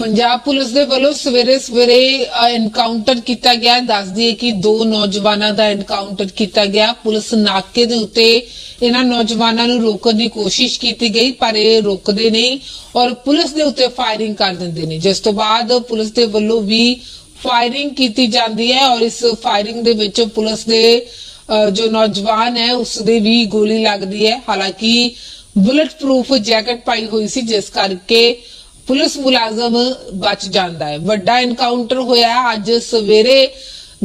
Punjab police ਦੇ ਵੱਲੋਂ ਸਵੇਰੇ ਸਵੇਰੇ ਐਨਕਾਊਂਟਰ ਕੀਤਾ ਗਿਆ। ਦੱਸਦੀ ਦਈਏ ਕਿ ਦੋ ਨੌਜਵਾਨਾਂ ਦਾ ਐਨਕਾਊਂਟਰ ਕੀਤਾ ਗਿਆ। ਪੁਲਿਸ ਨਾਕੇ ਦੇ ਉੱਤੇ ਇਹਨਾਂ ਨੌਜਵਾਨਾਂ ਨੂੰ ਰੋਕਣ ਦੀ ਕੋਸ਼ਿਸ਼ ਕੀਤੀ ਗਈ, ਪਰ ਇਹ ਰੁਕਦੇ ਨਹੀਂ ਔਰ ਪੁਲਿਸ ਦੇ ਉੱਤੇ ਫਾਇਰਿੰਗ ਕਰ ਦਿੰਦੇ ਨੇ। ਜਿਸ ਤੋਂ ਬਾਅਦ ਪੁਲਿਸ ਦੇ ਵੱਲੋਂ ਵੀ ਫਾਇਰਿੰਗ ਕੀਤੀ ਜਾਂਦੀ ਹੈ ਔਰ ਇਸ ਫਾਇਰਿੰਗ ਦੇ ਵਿੱਚ ਪੁਲਿਸ ਦੇ ਜੋ ਨੌਜਵਾਨ ਹੈ, ਉਸ ਦੇ ਵੀ ਗੋਲੀ ਲੱਗਦੀ ਹੈ। ਹਾਲਾਂਕਿ ਬੁਲਟ ਪ੍ਰੂਫ ਜੈਕਟ ਪਾਈ ਹੋਈ ਸੀ, ਜਿਸ ਕਰਕੇ ਪੁਲਿਸ ਮੁਲਾਜ਼ਮ ਬਚ ਜਾਂਦਾ ਹੈ। ਵੱਡਾ ਐਨਕਾਊਂਟਰ ਹੋਇਆ ਅੱਜ ਸਵੇਰੇ।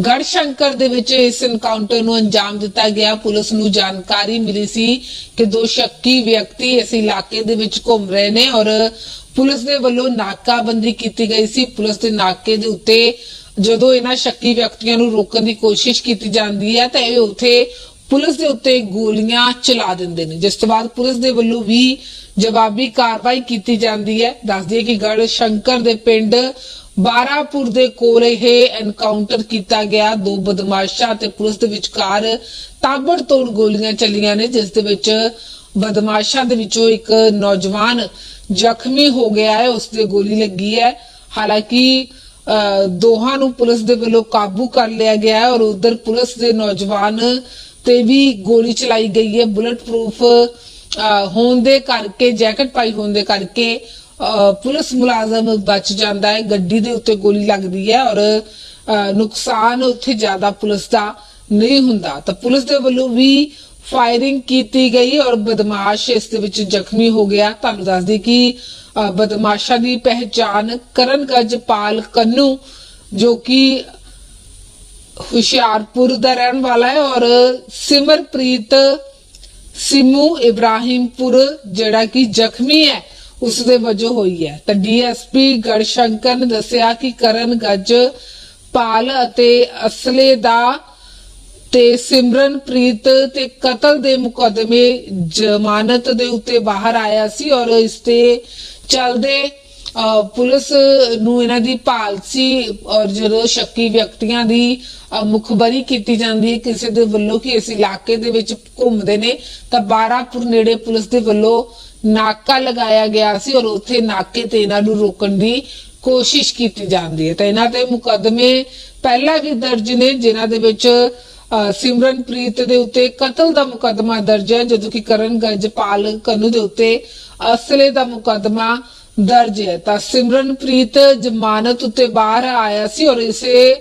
ਗੜਸ਼ੰਕਰ ਦੇ ਵਿੱਚ ਇਸ ਐਨਕਾਊਂਟਰ ਨੂੰ ਅੰਜਾਮ ਦਿੱਤਾ ਗਿਆ। ਪੁਲਿਸ ਨੂੰ ਜਾਣਕਾਰੀ ਮਿਲੀ ਸੀ ਕਿ ਦੋ ਸ਼ੱਕੀ ਵਿਅਕਤੀ ਇਸ ਇਲਾਕੇ ਦੇ ਵਿੱਚ ਘੁੰਮ ਰਹੇ ਨੇ ਔਰ ਪੁਲਿਸ ਦੇ ਵੱਲੋਂ ਨਾਕਾਬੰਦੀ ਕੀਤੀ ਗਈ ਸੀ। ਪੁਲਿਸ ਦੇ ਨਾਕੇ ਦੇ ਉੱਤੇ ਜਦੋਂ ਇਹਨਾਂ ਸ਼ੱਕੀ ਵਿਅਕਤੀਆਂ ਨੂੰ ਰੋਕਣ ਦੀ ਕੋਸ਼ਿਸ਼ ਕੀਤੀ ਜਾਂਦੀ ਹੈ ਤਾਂ ਇਹ ਉਥੇ ਪੁਲਿਸ ਦੇ ਉੱਤੇ ਗੋਲੀਆਂ ਚਲਾ ਦਿੰਦੇ ਨੇ। ਜਿਸ ਤੋਂ ਬਾਅਦ ਪੁਲਿਸ ਦੇ ਵੱਲੋਂ ਵੀ ਜਵਾਬੀ ਕਾਰਵਾਈ ਕੀਤੀ ਜਾਂਦੀ ਹੈ। ਦੱਸ ਦਈਏ ਕਿ ਗੜ ਸ਼ੰਕਰ ਦੇ ਪਿੰਡ ਬਾਰਾਪੁਰ ਦੇ ਕੋਲ ਇਹ ਐਨਕਾਊਂਟਰ ਕੀਤਾ ਗਿਆ। ਦੋ ਬਦਮਾਸ਼ਾਂ ਤੇ ਪੁਲਿਸ ਦੇ ਵਿਚਕਾਰ ਤਾਬੜਤੋੜ ਗੋਲੀਆਂ ਚੱਲੀਆਂ ਨੇ ਜਿਸ ਦੇ ਵਿੱਚ ਬਦਮਾਸ਼ਾਂ ਦੇ ਵਿੱਚੋਂ ਇੱਕ ਨੌਜਵਾਨ ਜ਼ਖਮੀ ਹੋ ਗਿਆ ਹੈ। ਉਸ ਤੇ ਗੋਲੀ ਲੱਗੀ ਹੈ। ਹਾਲਾਂਕਿ ਅਹ, ਦੋਹਾਂ ਨੂੰ ਪੁਲਿਸ ਦੇ ਵੱਲੋਂ ਕਾਬੂ ਕਰ ਲਿਆ ਗਿਆ ਹੈ ਔਰ ਉਧਰ ਪੁਲਿਸ ਦੇ ਨੌਜਵਾਨ ਤੇ ਵੀ ਗੋਲੀ ਚਲਾਈ ਗਈ ਹੈ ਬੁਲਟ ਪ੍ਰੂਫ ਹੋਣ ਦੇ ਕਰਕੇ ਜੈਕਟ ਪਾਈ ਹੋਣ ਦੇ ਕਰਕੇ ਪੁਲਿਸ ਮੁਲਾਜ਼ਮ ਬਚ ਜਾਂਦਾ ਹੈ, ਗੱਡੀ ਦੇ ਉੱਤੇ ਗੋਲੀ ਲੱਗਦੀ ਹੈ ਔਰ ਨੁਕਸਾਨ ਉੱਥੇ ਜ਼ਿਆਦਾ ਪੁਲਿਸ ਦਾ ਨਹੀਂ ਹੁੰਦਾ। ਤਾਂ ਪੁਲਿਸ ਦੇ ਵੱਲੋਂ ਵੀ ਫਾਇਰਿੰਗ ਕੀਤੀ ਗਈ ਔਰ ਬਦਮਾਸ਼ ਇਸ ਦੇ ਵਿੱਚ ਜ਼ਖਮੀ ਹੋ ਗਿਆ। ਤੁਹਾਨੂੰ ਦੱਸ ਦਈ ਕਿ ਬਦਮਾਸ਼ਾਂ ਦੀ ਪਹਿਚਾਨ ਕਰਨ ਗੱਜਪਾਲ ਕੰਨੂ, ਜੋ ਕਿ ਹੁਸ਼ਿਆਰਪੁਰ ਦਾ ਰਹਿਣ ਵਾਲਾ ਹੈ ਔਰ ਸਿਮਰਪ੍ਰੀਤ ਸਿਮੂ ਇਬਰਾਹਿਮਪੁਰ, ਜਿਹੜਾ ਕਿ ਜ਼ਖਮੀ ਹੈ ਉਸ ਦੇ ਵਜੋਂ ਹੋਈ ਹੈ। ਤਾਂ ਡੀਐਸਪੀ ਗੜਸ਼ੰਕਰ ਨੇ ਦੱਸਿਆ ਕਿ ਕਰਨ ਗੱਜ ਪਾਲ ਅਤੇ ਅਸਲੇ ਦਾ ਤੇ ਸਿਮਰਨਪ੍ਰੀਤ ਤੇ ਕਤਲ ਦੇ ਮੁਕਦਮੇ ਜ਼ਮਾਨਤ ਦੇ ਉੱਤੇ ਬਾਹਰ ਆਇਆ ਸੀ ਔਰ ਇਸ ਤੇ ਚਲਦੇ ਪੁਲਿਸ ਨੂੰ ਇਹਨਾਂ ਦੀ ਭਾਲ ਸੀ ਔਰ ਜਦੋਂ ਸ਼ੱਕੀ ਵਿਅਕਤੀਆਂ ਦੀ ਅਹ, ਮੁਖਬਰੀ ਕੀਤੀ ਜਾਂਦੀ ਹੈ ਕਿਸੇ ਦੇ ਵੱਲੋਂ ਕਿ ਇਸ ਇਲਾਕੇ ਦੇ ਵਿੱਚ ਘੁੰਮਦੇ ਨੇ ਤਾਂ ਬਾਰਾਪੁਰ ਨੇੜੇ ਪੁਲਿਸ ਦੇ ਵੱਲੋਂ ਨਾਕਾ ਲਗਾਇਆ ਗਿਆ ਸੀ ਔਰ ਉੱਥੇ ਨਾਕੇ ਤੇ ਇਹਨਾਂ ਨੂੰ ਰੋਕਣ ਦੀ ਕੋਸ਼ਿਸ਼ ਕੀਤੀ ਜਾਂਦੀ ਹੈ। ਤਾਂ ਇਹਨਾਂ ਤੇ ਮੁਕੱਦਮੇ ਪਹਿਲਾਂ ਵੀ ਦਰਜ ਨੇ ਜਿਨ੍ਹਾਂ ਦੇ ਵਿੱਚ ਸਿਮਰਨਪ੍ਰੀਤ ਦੇ ਉੱਤੇ ਕਤਲ ਦਾ ਮੁਕੱਦਮਾ ਦਰਜ ਹੈ ਜਦੋਂ ਕਿ ਕਰਨ ਗਜਪਾਲ ਕੰਨੂ ਦੇ ਉੱਤੇ ਅਸਲੇ ਦਾ ਮੁਕੱਦਮਾ ਦਰਜ ਹੈ। ਤਾਂ ਸਿਮਰਨਪ੍ਰੀਤ ਜ਼ਮਾਨਤ ਉੱਤੇ ਬਾਹਰ ਆਇਆ ਸੀ ਔਰ ਇਸੇ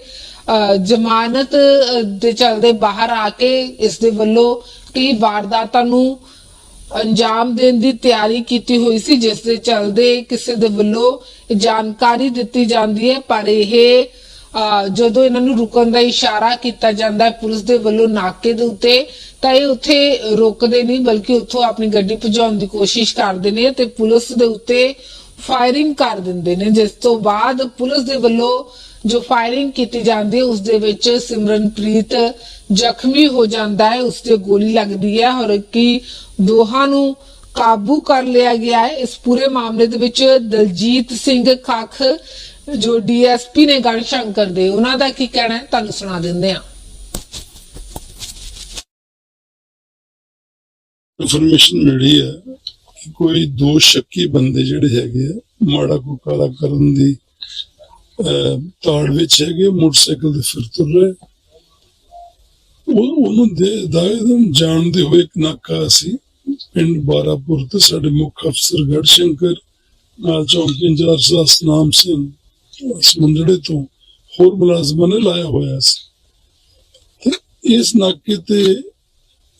ਜ਼ਮਾਨਤ ਦੇ ਚਲਦੇ ਬਾਹਰ ਆ ਕੇ ਇਸ ਦੇ ਵੱਲੋਂ ਕਈ ਵਾਰਦਾਤਾਂ ਨੂੰ ਅੰਜਾਮ ਦੇਣ ਦੀ ਤਿਆਰੀ ਕੀਤੀ ਹੋਈ ਸੀ ਜਿਸ ਦੇ ਚਲਦੇ ਕਿਸੇ ਦੇ ਵੱਲੋਂ ਜਾਣਕਾਰੀ ਦਿੱਤੀ ਜਾਂਦੀ ਹੈ। ਪਰ ਇਹ ਅਹ, ਜਦੋਂ ਇਹਨਾਂ ਨੂੰ ਰੁਕਣ ਦਾ ਇਸ਼ਾਰਾ ਕੀਤਾ ਜਾਂਦਾ ਹੈ ਪੁਲਿਸ ਦੇ ਵੱਲੋਂ ਨਾਕੇ ਦੇ ਉੱਤੇ ਤਾਂ ਇਹ ਉੱਥੇ ਰੁਕਦੇ ਨਹੀਂ ਬਲਕਿ ਉੱਥੋਂ ਆਪਣੀ ਗੱਡੀ ਭਜਾਉਣ ਦੀ ਕੋਸ਼ਿਸ਼ ਕਰਦੇ ਨੇ ਤੇ ਪੁਲਿਸ ਦੇ ਉੱਤੇ ਫਾਇਰਿੰਗ ਕਰ ਦਿੰਦੇ ਨੇ, ਜਿਸ ਤੋਂ ਬਾਅਦ ਪੁਲਿਸ ਦੇ ਵੱਲੋਂ ਜੋ ਫਾਇਰਿੰਗ ਕੀਤੀ ਜਾਂਦੀ ਹੈ, ਉਸ ਦੇ ਵਿੱਚ ਸਿਮਰਨਪ੍ਰੀਤ ਜ਼ਖਮੀ ਹੋ ਜਾਂਦਾ ਹੈ, ਉਸ ਤੇ ਗੋਲੀ ਲੱਗਦੀ ਹੈ ਔਰ ਕਿ ਦੋਹਾਂ ਨੂੰ ਕਾਬੂ ਕਰ ਲਿਆ ਗਿਆ ਹੈ। ਇਸ ਪੂਰੇ ਮਾਮਲੇ ਦੇ ਵਿੱਚ ਦਲਜੀਤ ਸਿੰਘ ਖੱਖ, ਜੋ ਡੀਐਸਪੀ ਨੇ ਗੜਸ਼ੰਕਰ ਦੇ, ਉਹਨਾਂ ਦਾ ਕੀ ਕਹਿਣਾ ਹੈ, ਤੁਹਾਨੂੰ ਸੁਣਾ ਦਿੰਦੇ ਹਾਂ। ਇਨਫੋਰਮੇਸ਼ਨ ਮਿਲੀ ਹੈ ਕਿ ਕੋਈ ਦੋ ਸ਼ੱਕੀ ਬੰਦੇ ਜਿਹੜੇ ਹੈਗੇ ਆ, ਮਾੜਾ ਕੋ ਕਾਲਾ ਕਰਨ ਦੀ ਤਾੜ ਵਿੱਚ ਹੈਗੇ ਮੋਟਰਸਾਈਕਲ ਤੇ ਫਿਰ ਤੁਰ ਰਹੇ ਉਹ, ਉਹਨੂੰ ਦੇ ਦਾਇਦਮ ਜਾਣਦੇ ਹੋਏ ਇੱਕ ਨਾਕਾ ਸੀ, ਪਿੰਡ ਬਾਰਾਪੁਰ ਤੇ ਸਾਡੇ ਮੁੱਖ ਅਫਸਰ ਗੜਸ਼ੰਕਰ, ਨਾਲ ਚੌਂਕੀ ਇੰਚਾਰਜ ਦਾ ਸਨਾਮ ਸਿੰਘ ਸਮੁੰਦੜੇ ਤੋਂ ਹੋਰ ਮੁਲਾਜ਼ਮਾਂ ਨੇ ਲਾਇਆ ਹੋਇਆ ਸੀ। ਇਸ ਨਾਕੇ ਤੇ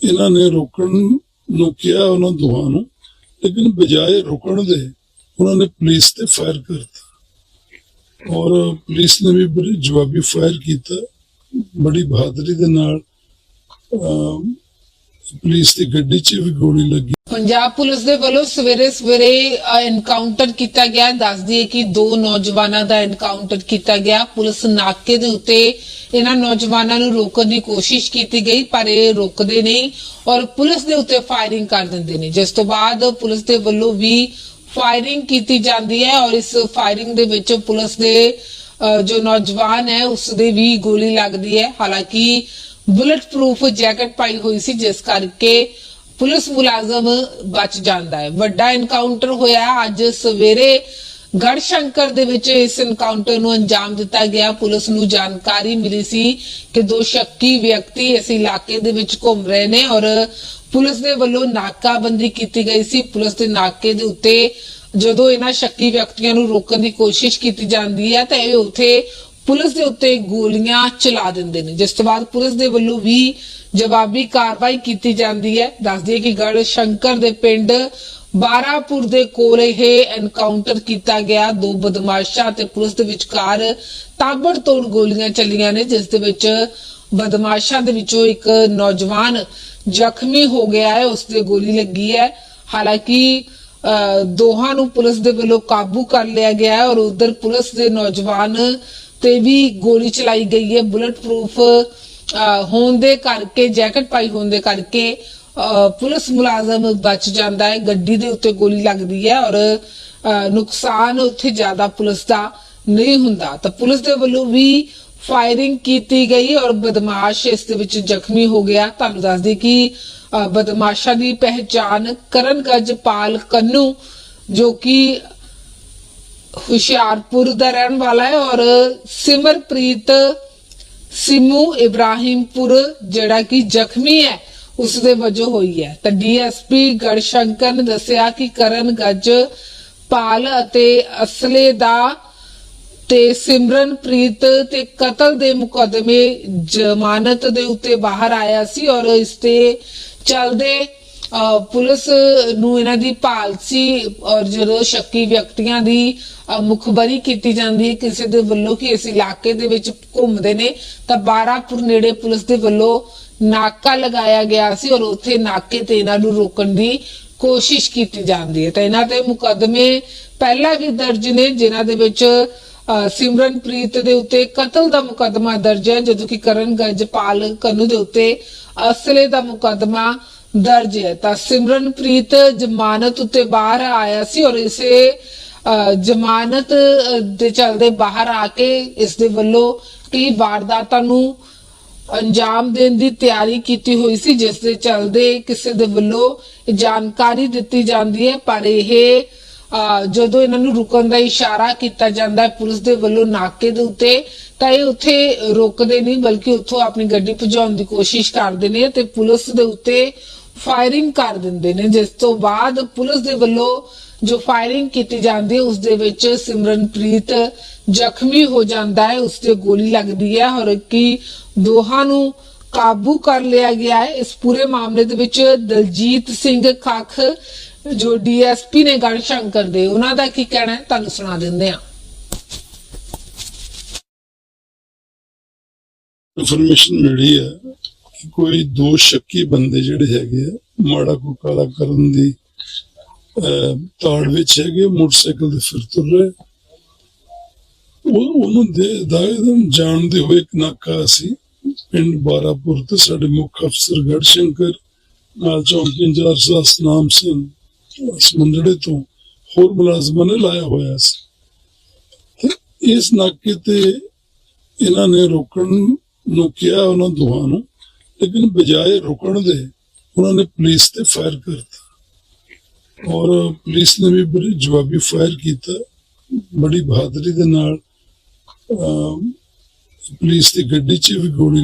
ਇਹਨਾਂ ਨੇ ਰੋਕਣ ਨੂੰ ਕਿਹਾ ਉਹਨਾਂ ਦੋਹਾਂ ਨੂੰ ਲੇਕਿਨ ਬਜਾਏ ਰੁਕਣ ਦੇ ਉਹਨਾਂ ਨੇ ਪੁਲਿਸ ਤੇ ਫਾਇਰ ਕਰਤਾ। ਔਰ ਪੁਲਿਸ ਨੇ ਵੀ ਬੜੀ ਜਵਾਬੀ ਫਾਇਰ ਕੀਤਾ। ਬੜੀ ਬਹਾਦਰੀ ਦੇ ਨਾਲ ਅਹ, ਪੁਲਿਸ ਦੀ ਗੱਡੀ 'ਚ ਵੀ ਗੋਲੀ ਲੱਗੀ। ਪੰਜਾਬ ਪੁਲਿਸ ਦੇ ਵੱਲੋਂ ਸਵੇਰੇ ਸਵੇਰੇ ਐਨਕਾਊਂਟਰ ਕੀਤਾ ਗਿਆ। ਦੱਸ ਦਈਏ ਕਿ ਦੋ ਨੌਜਵਾਨਾਂ ਦਾ ਐਨਕਾਊਂਟਰ ਕੀਤਾ ਗਿਆ। ਪੁਲਿਸ ਨਾਕੇ ਦੇ ਉੱਤੇ ਇਹਨਾਂ ਨੌਜਵਾਨਾਂ ਨੂੰ ਰੋਕਣ ਦੀ ਕੋਸ਼ਿਸ਼ ਕੀਤੀ ਗਈ, ਪਰ ਇਹ ਰੁਕਦੇ ਨਹੀਂ ਔਰ ਪੁਲਿਸ ਦੇ ਉੱਤੇ ਫਾਇਰਿੰਗ ਕਰ ਦਿੰਦੇ ਨੇ। ਜਿਸ ਤੋਂ ਬਾਅਦ ਪੁਲਿਸ ਦੇ ਵੱਲੋਂ ਵੀ ਫਾਇਰਿੰਗ ਕੀਤੀ ਜਾਂਦੀ ਹੈ ਔਰ ਇਸ ਫਾਇਰਿੰਗ ਦੇ ਵਿੱਚ ਪੁਲਿਸ ਦੇ ਜੋ ਨੌਜਵਾਨ ਹੈ ਉਸ ਦੇ ਵੀ ਗੋਲੀ ਲੱਗਦੀ ਹੈ। ਹਾਲਾਂਕਿ ਬੁਲਟ ਪ੍ਰੂਫ ਜੈਕਟ ਪਾਈ ਹੋਈ ਸੀ, ਜਿਸ ਕਰਕੇ ਪੁਲਿਸ ਮੁਲਾਜ਼ਮ ਬਚ ਜਾਂਦਾ ਹੈ। ਵੱਡਾ ਐਨਕਾਊਂਟਰ ਹੋਇਆ ਅੱਜ ਸਵੇਰੇ। ਗੜਸ਼ੰਕਰ ਦੇ ਵਿੱਚ ਇਸ ਐਨਕਾਊਂਟਰ ਨੂੰ ਅੰਜਾਮ ਦਿੱਤਾ ਗਿਆ। ਪੁਲਿਸ ਨੂੰ ਜਾਣਕਾਰੀ ਮਿਲੀ ਸੀ ਕਿ ਦੋ ਸ਼ੱਕੀ ਵਿਅਕਤੀ ਇਸ ਇਲਾਕੇ ਦੇ ਵਿੱਚ ਘੁੰਮ ਰਹੇ ਨੇ ਔਰ ਪੁਲਿਸ ਦੇ ਵੱਲੋਂ ਨਾਕਾਬੰਦੀ ਕੀਤੀ ਗਈ ਸੀ। ਪੁਲਿਸ ਦੇ ਨਾਕੇ ਦੇ ਉੱਤੇ ਜਦੋਂ ਇਹਨਾਂ ਸ਼ੱਕੀ ਵਿਅਕਤੀਆਂ ਨੂੰ ਰੋਕਣ ਦੀ ਕੋਸ਼ਿਸ਼ ਕੀਤੀ ਜਾਂਦੀ ਹੈ, ਤਾਂ ਇਹ ਉੱਥੇ ਪੁਲਿਸ ਦੇ ਉੱਤੇ ਗੋਲੀਆਂ ਚਲਾ ਦਿੰਦੇ ਨੇ। ਜਿਸ ਤੋਂ ਬਾਅਦ ਪੁਲਿਸ ਦੇ ਵੱਲੋਂ ਵੀ ਜਵਾਬੀ ਕਾਰਵਾਈ ਕੀਤੀ ਜਾਂਦੀ ਹੈ। ਦੱਸ ਦਈਏ ਕਿ ਗੜ ਸ਼ੰਕਰ ਦੇ ਪਿੰਡ ਬਾਰਾਪੁਰ ਦੇ ਕੋਲ ਇਹ ਐਨਕਾਊਂਟਰ ਕੀਤਾ ਗਿਆ। ਦੋ ਬਦਮਾਸ਼ਾਂ ਤੇ ਪੁਲਿਸ ਦੇ ਵਿਚਕਾਰ ਤਾਬੜਤੋੜ ਗੋਲੀਆਂ ਚੱਲੀਆਂ ਨੇ ਜਿਸ ਦੇ ਵਿੱਚ ਬਦਮਾਸ਼ਾਂ ਦੇ ਵਿੱਚੋਂ ਇੱਕ ਨੌਜਵਾਨ ਜ਼ਖਮੀ ਹੋ ਗਿਆ ਹੈ। ਉਸ ਤੇ ਗੋਲੀ ਲੱਗੀ ਹੈ। ਹਾਲਾਂਕਿ ਅਹ, ਦੋਹਾਂ ਨੂੰ ਪੁਲਿਸ ਦੇ ਵੱਲੋਂ ਕਾਬੂ ਕਰ ਲਿਆ ਗਿਆ ਹੈ ਔਰ ਉਧਰ ਪੁਲਿਸ ਦੇ ਨੌਜਵਾਨ ਤੇ ਵੀ ਗੋਲੀ ਚਲਾਈ ਗਈ ਹੈ ਬੁਲਟ ਪ੍ਰੂਫ ਹੋਣ ਦੇ ਕਰਕੇ, ਜੈਕਟ ਪਾਈ ਹੋਣ ਦੇ ਕਰਕੇ ਪੁਲਿਸ ਮੁਲਾਜ਼ਮ ਬਚ ਜਾਂਦਾ ਹੈ, ਗੱਡੀ ਦੇ ਉੱਤੇ ਗੋਲੀ ਲੱਗਦੀ ਹੈ ਔਰ ਨੁਕਸਾਨ ਉੱਥੇ ਜ਼ਿਆਦਾ ਪੁਲਿਸ ਦਾ ਨਹੀਂ ਹੁੰਦਾ। ਤਾਂ ਪੁਲਿਸ ਦੇ ਵੱਲੋਂ ਵੀ ਫਾਇਰਿੰਗ ਕੀਤੀ ਗਈ ਔਰ ਬਦਮਾਸ਼ ਇਸ ਦੇ ਵਿੱਚ ਜ਼ਖਮੀ ਹੋ ਗਿਆ। ਤੁਹਾਨੂੰ ਦੱਸ ਦਈਏ ਕਿ ਬਦਮਾਸ਼ਾਂ ਦੀ ਪਹਿਚਾਨ ਕਰਨ ਗਜਪਾਲ ਕੰਨੂ, ਜੋ ਕਿ ਹੁਸ਼ਿਆਰਪੁਰ ਦਾ ਰਹਿਣ ਵਾਲਾ ਹੈ ਔਰ ਸਿਮਰਪ੍ਰੀਤ ਸਿਮੂ ਇਬਰਾਹਿਮਪੁਰ, ਜਿਹੜਾ ਕਿ ਜ਼ਖਮੀ ਹੈ ਉਸ ਦੇ ਵਜੋਂ ਹੋਈ ਹੈ। ਤਾਂ ਡੀਐਸਪੀ ਗੜਸ਼ੰਕਰ ਨੇ ਦੱਸਿਆ ਕਿ ਕਰਨ ਗੱਜ ਪਾਲ ਅਤੇ ਅਸਲੇ ਦਾ ਤੇ ਸਿਮਰਨਪ੍ਰੀਤ ਤੇ ਕਤਲ ਦੇ ਮੁਕੱਦਮੇ ਜ਼ਮਾਨਤ ਦੇ ਉੱਤੇ ਬਾਹਰ ਆਇਆ ਸੀ ਔਰ ਇਸ ਤੇ ਚਲਦੇ ਪੁਲਿਸ ਨੂੰ ਇਹਨਾਂ ਦੀ ਭਾਲ ਸੀ ਔਰ ਜਦੋਂ ਸ਼ੱਕੀ ਵਿਅਕਤੀਆਂ ਦੀ ਮੁਖਬਰੀ ਕੀਤੀ ਜਾਂਦੀ ਹੈ, ਕਿਸੇ ਦੇ ਵੱਲੋਂ ਕਿ ਇਸ ਇਲਾਕੇ ਦੇ ਵਿੱਚ ਘੁੰਮਦੇ ਨੇ, ਤਾਂ ਬਾਰਾਪੁਰ ਨੇੜੇ ਪੁਲਿਸ ਦੇ ਵੱਲੋਂ ਨਾਕਾ ਲਗਾਇਆ ਗਿਆ ਸੀ ਔਰ ਉੱਥੇ ਨਾਕੇ ਤੇ ਇਹਨਾਂ ਨੂੰ ਰੋਕਣ ਦੀ ਕੋਸ਼ਿਸ਼ ਕੀਤੀ ਜਾਂਦੀ ਹੈ। ਤਾਂ ਇਹਨਾਂ ਤੇ ਮੁਕੱਦਮੇ ਪਹਿਲਾਂ ਵੀ ਦਰਜ ਨੇ, ਜਿਨ੍ਹਾਂ ਦੇ ਵਿੱਚ ਸਿਮਰਨਪ੍ਰੀਤ ਦੇ ਉੱਤੇ ਕਤਲ ਦਾ ਮੁਕੱਦਮਾ ਦਰਜ ਹੈ, ਜਦੋਂ ਕਿ ਕਰਨ ਗਜਪਾਲ ਕਨੂ ਦੇ ਉੱਤੇ ਅਸਲੇ ਦਾ ਮੁਕੱਦਮਾ ਦਰਜ ਹੈ। ਤਾਂ ਸਿਮਰਨਪ੍ਰੀਤ ਜ਼ਮਾਨਤ ਉੱਤੇ ਬਾਹਰ ਆਇਆ ਸੀ ਔਰ ਇਸੇ ਅਹ, ਜ਼ਮਾਨਤ ਦੇ ਚਲਦੇ ਬਾਹਰ ਆ ਕੇ ਇਸ ਦੇ ਵੱਲੋਂ ਕਈ ਵਾਰਦਾਤਾਂ ਨੂੰ ਅੰਜਾਮ ਦੇਣ ਦੀ ਤਿਆਰੀ ਕੀਤੀ ਹੋਈ ਸੀ ਜਿਸ ਦੇ ਚਲਦੇ ਕਿਸੇ ਦੇ ਵੱਲੋਂ ਜਾਣਕਾਰੀ ਦਿੱਤੀ ਜਾਂਦੀ ਹੈ। ਪਰ ਇਹ ਅਹ, ਜਦੋਂ ਇਹਨਾਂ ਨੂੰ ਰੁਕਣ ਦਾ ਇਸ਼ਾਰਾ ਕੀਤਾ ਜਾਂਦਾ ਹੈ ਪੁਲਿਸ ਦੇ ਵੱਲੋਂ ਨਾਕੇ ਦੇ ਉੱਤੇ ਤਾਂ ਇਹ ਉੱਥੇ ਰੁਕਦੇ ਨਹੀਂ ਬਲਕਿ ਉੱਥੋਂ ਆਪਣੀ ਗੱਡੀ ਭਜਾਉਣ ਦੀ ਕੋਸ਼ਿਸ਼ ਕਰਦੇ ਨੇ ਤੇ ਪੁਲਿਸ ਦੇ ਉੱਤੇ ਫਾਇਰਿੰਗ ਕਰ ਦਿੰਦੇ ਨੇ, ਜਿਸ ਤੋਂ ਬਾਅਦ ਪੁਲਿਸ ਦੇ ਵੱਲੋਂ ਜੋ ਫਾਇਰਿੰਗ ਕੀਤੀ ਜਾਂਦੀ ਹੈ, ਉਸ ਦੇ ਵਿੱਚ ਸਿਮਰਨਪ੍ਰੀਤ ਜ਼ਖਮੀ ਹੋ ਜਾਂਦਾ ਹੈ, ਉਸ ਤੇ ਗੋਲੀ ਲੱਗਦੀ ਹੈ ਔਰ ਕਿ ਦੋਹਾਂ ਨੂੰ ਕਾਬੂ ਕਰ ਲਿਆ ਗਿਆ ਹੈ। ਇਸ ਪੂਰੇ ਮਾਮਲੇ ਦੇ ਵਿੱਚ ਦਲਜੀਤ ਸਿੰਘ ਖੱਖ, ਜੋ ਡੀਐਸਪੀ ਨੇ ਗੜਸ਼ੰਕਰ ਦੇ, ਉਹਨਾਂ ਦਾ ਕੀ ਕਹਿਣਾ ਹੈ, ਤੁਹਾਨੂੰ ਸੁਣਾ ਦਿੰਦੇ ਹਾਂ। ਇਨਫੋਰਮੇਸ਼ਨ ਮਿਲੀ ਹੈ ਕਿ ਕੋਈ ਦੋ ਸ਼ੱਕੀ ਬੰਦੇ ਜਿਹੜੇ ਹੈਗੇ ਆ ਮਾੜਾ ਕੋ ਕਾਲਾ ਕਰਨ ਦੀ ਅਹ, ਤਾੜ ਵਿੱਚ ਹੈਗੇ ਮੋਟਰਸਾਈਕਲ ਤੇ ਫਿਰ ਤੁਰ ਰਹੇ ਉਹ ਉਹਨੂੰ ਦੇ ਦਾਇਦਮ ਜਾਣਦੇ ਹੋਏ ਇੱਕ ਨਾਕਾ ਸੀ ਪਿੰਡ ਬਾਰਾਪੁਰ ਤੇ ਸਾਡੇ ਮੁੱਖ ਅਫਸਰ ਗੜਸ਼ੰਕਰ ਨਾਲ ਚੌਂਕੀ ਇੰਚਾਰਜ ਦਾ ਸਤਨਾਮ ਸਿੰਘ ਸਮੁੰਦੜੇ ਤੋਂ ਹੋਰ ਮੁਲਾਜ਼ਮਾਂ ਨੇ ਲਾਇਆ ਹੋਇਆ ਸੀ। ਇਸ ਨਾਕੇ ਤੇ ਇਹਨਾਂ ਨੇ ਰੋਕਣ ਨੂੰ ਕਿਹਾ ਉਹਨਾਂ ਦੋਹਾਂ ਨੂੰ ਲੇਕਿਨ ਬਜਾਏ ਰੁਕਣ ਦੇ ਉਹਨਾਂ ਨੇ ਪੁਲਿਸ ਤੇ ਫਾਇਰ ਕਰਤਾ। ਔਰ ਪੁਲਿਸ ਨੇ ਵੀ ਬੜੀ ਜਵਾਬੀ ਫਾਇਰ ਕੀਤਾ। ਬੜੀ ਬਹਾਦਰੀ ਦੇ ਨਾਲ ਪੁਲਿਸ ਦੀ ਗੱਡੀ 'ਚ ਵੀ ਗੋਲੀ